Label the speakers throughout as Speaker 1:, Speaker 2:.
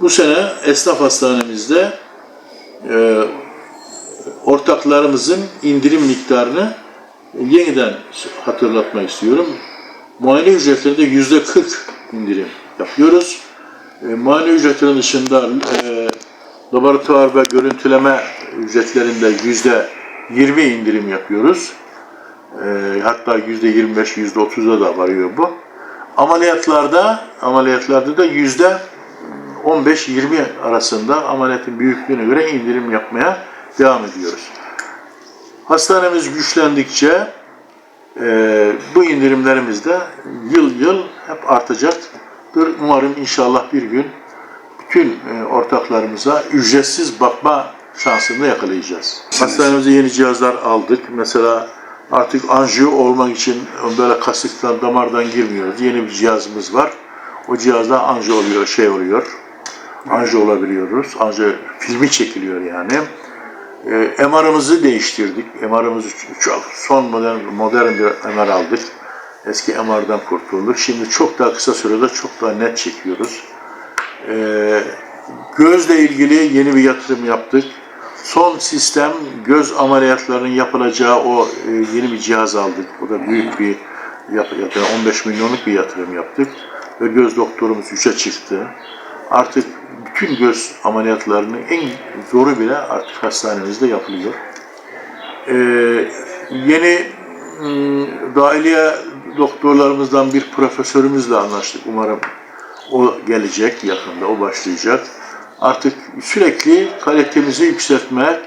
Speaker 1: Bu sene esnaf hastanemizde e, ortaklarımızın indirim miktarını yeniden hatırlatmak istiyorum. Muayene ücretlerinde yüzde 40 indirim yapıyoruz. E, muayene ücretlerinin dışında e, laboratuvar ve görüntüleme ücretlerinde yüzde 20 indirim yapıyoruz. E, hatta yüzde 25, yüzde 30'a da varıyor bu. Ameliyatlarda, ameliyatlarda da yüzde 15-20 arasında ameliyatın büyüklüğüne göre indirim yapmaya devam ediyoruz. Hastanemiz güçlendikçe e, bu indirimlerimiz de yıl yıl hep artacaktır. Umarım inşallah bir gün bütün e, ortaklarımıza ücretsiz bakma şansını da yakalayacağız. Hastanemize yeni cihazlar aldık. Mesela artık anjiyo olmak için böyle kasıktan, damardan girmiyoruz. Yeni bir cihazımız var. O cihazda anjiyo oluyor, şey oluyor. Anjiyo olabiliyoruz. Anjiyo filmi çekiliyor yani. E, MR'ımızı değiştirdik. MR'ımızı çok son modern, modern bir MR aldık. Eski MR'dan kurtulduk. Şimdi çok daha kısa sürede çok daha net çekiyoruz. E, gözle ilgili yeni bir yatırım yaptık. Son sistem göz ameliyatlarının yapılacağı o e, yeni bir cihaz aldık. O da büyük bir yatırım, 15 milyonluk bir yatırım yaptık. Ve göz doktorumuz 3'e çıktı. Artık bütün göz ameliyatlarının en zoru bile artık hastanemizde yapılıyor. Ee, yeni ım, dahiliye doktorlarımızdan bir profesörümüzle anlaştık. Umarım o gelecek yakında, o başlayacak. Artık sürekli kalitemizi yükseltmek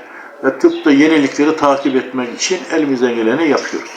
Speaker 1: ve tıpta yenilikleri takip etmek için elimizden geleni yapıyoruz.